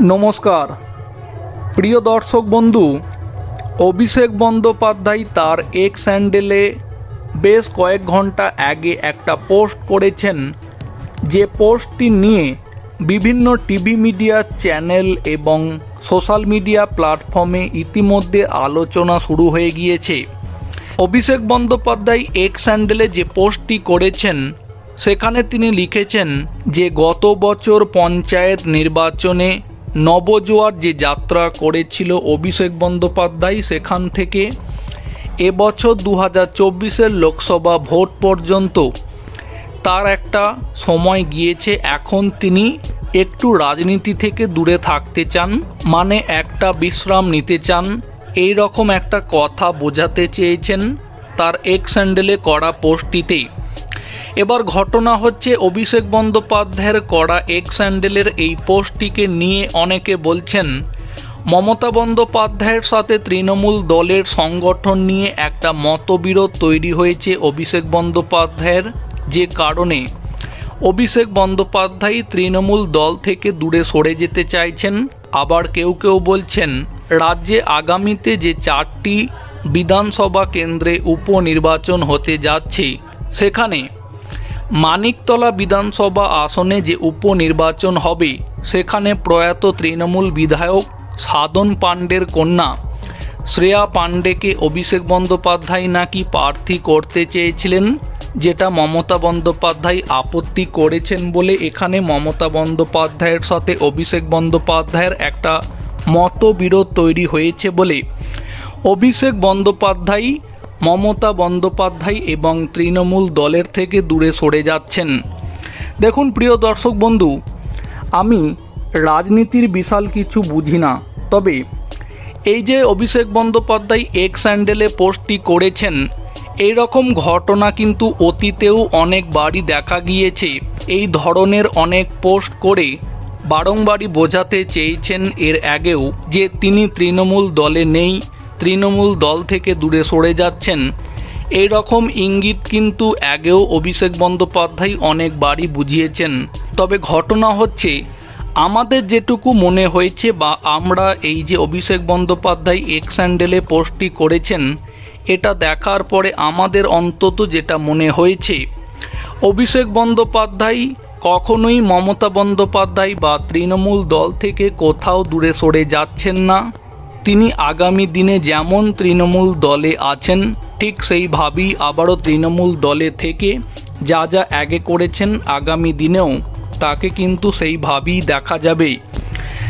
নমস্কার। প্রিয় দর্শক বন্ধু, অভিষেক বন্দ্যোপাধ্যায় তার এক্স স্যান্ডেলে বেশ কয়েক ঘণ্টা আগে একটা পোস্ট করেছেন। যে পোস্টটি নিয়ে বিভিন্ন টিভি মিডিয়া চ্যানেল এবং সোশ্যাল মিডিয়া প্ল্যাটফর্মে ইতিমধ্যে আলোচনা শুরু হয়ে গিয়েছে। অভিষেক বন্দ্যোপাধ্যায় এক্স স্যান্ডেলে যে পোস্টটি করেছেন, সেখানে তিনি লিখেছেন যে গত বছর পঞ্চায়েত নির্বাচনে নবজোয়ার যে যাত্রা করেছিল অভিষেক বন্দ্যোপাধ্যায় সেখান থেকে এবছর দু হাজার চব্বিশের লোকসভা ভোট পর্যন্ত তার একটা সময় গিয়েছে। এখন তিনি একটু রাজনীতি থেকে দূরে থাকতে চান মানে একটা বিশ্রাম নিতে চান। এই রকম একটা কথা বোঝাতে চেয়েছেন তার এক্স হ্যান্ডেলে করা পোস্টটিতে এবার ঘটনা হচ্ছে অভিষেক বন্দ্যোপাধ্যায়ের করা এক্স হ্যান্ডেলের এই পোস্টটিকে নিয়ে অনেকে বলছেন, মমতা বন্দ্যোপাধ্যায়ের সাথে তৃণমূল দলের সংগঠন নিয়ে একটা মতবিরোধ তৈরি হয়েছে অভিষেক বন্দ্যোপাধ্যায়ের যে কারণে। অভিষেক বন্দ্যোপাধ্যায় তৃণমূল দল থেকে দূরে সরে যেতে চাইছেন, আবার কেউ কেউ বলছেন, রাজ্যে আগামীতে যে চারটি বিধানসভা কেন্দ্রে উপনির্বাচন হতে যাচ্ছে, সেখানে মানিকতলা বিধানসভা আসনে যে উপনির্বাচন হবে, সেখানে প্রয়াত তৃণমূল বিধায়ক সাধন পাণ্ডের কন্যা। শ্রেয়া পাণ্ডেকে অভিষেক বন্দ্যোপাধ্যায় নাকি প্রার্থী করতে চেয়েছিলেন, যেটা মমতা বন্দ্যোপাধ্যায় আপত্তি করেছেন বলে এখানে মমতা বন্দ্যোপাধ্যায়ের সাথে অভিষেক বন্দ্যোপাধ্যায়ের একটা মতবিরোধ তৈরি হয়েছে বলে। অভিষেক বন্দ্যোপাধ্যায় মমতা বন্দ্যোপাধ্যায় এবং তৃণমূল দলের থেকে দূরে সরে যাচ্ছেন। দেখুন প্রিয় দর্শক বন্ধু, আমি রাজনীতির বিশাল কিছু বুঝি না, তবে এই যে অভিষেক বন্দ্যোপাধ্যায় এক্স স্যান্ডেলে পোস্টটি করেছেন এই রকম ঘটনা কিন্তু অতীতেও অনেকবারই দেখা গিয়েছে। এই ধরনের অনেক পোস্ট করে বারংবারই বোঝাতে চেয়েছেন এর আগেও যে তিনি তৃণমূল দলে নেই তৃণমূল দল থেকে দূরে সরে যাচ্ছেন। এই রকম ইঙ্গিত কিন্তু আগেও অভিষেক বন্দ্যোপাধ্যায় অনেকবারই বুঝিয়েছেন। তবে ঘটনা হচ্ছে, আমাদের যেটুকু মনে হয়েছে বা আমরা এই যে অভিষেক বন্দ্যোপাধ্যায় এক্স হ্যান্ডেলে পোস্টটি করেছেন, এটা দেখার পরে আমাদের অন্তত যেটা মনে হয়েছে, অভিষেক বন্দ্যোপাধ্যায় কখনোই মমতা বন্দ্যোপাধ্যায় বা তৃণমূল দল থেকে কোথাও দূরে সরে যাচ্ছেন না। তিনি আগামী দিনে যেমন তৃণমূল দলে আছেন, ঠিক সেইভাবেই আবারও তৃণমূল দলে থেকে যা যা আগে করেছেন আগামী দিনেও তাকে কিন্তু সেইভাবেই দেখা যাবে।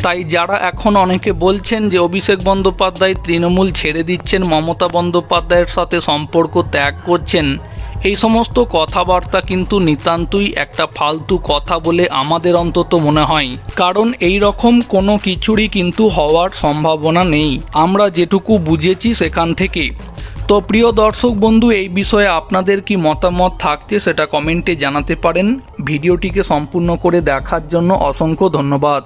তাই যারা এখন অনেকে বলছেন যে অভিষেক বন্দ্যোপাধ্যায় তৃণমূল ছেড়ে দিচ্ছেন, মমতা বন্দ্যোপাধ্যায়ের সাথে সম্পর্ক ত্যাগ করছেন এই সমস্ত কথাবার্তা কিন্তু নিতান্তই একটা ফালতু কথা বলে আমাদের অন্তত মনে হয়। কারণ এই রকম কোনো কিছুরই কিন্তু হওয়ার সম্ভাবনা নেই। আমরা যেটুকু বুঝেছি সেখান থেকে। তো প্রিয় দর্শক বন্ধু, এই বিষয়ে আপনাদের কি মতামত থাকছে সেটা কমেন্টে জানাতে পারেন। ভিডিওটিকে সম্পূর্ণ করে দেখার জন্য অসংখ্য ধন্যবাদ।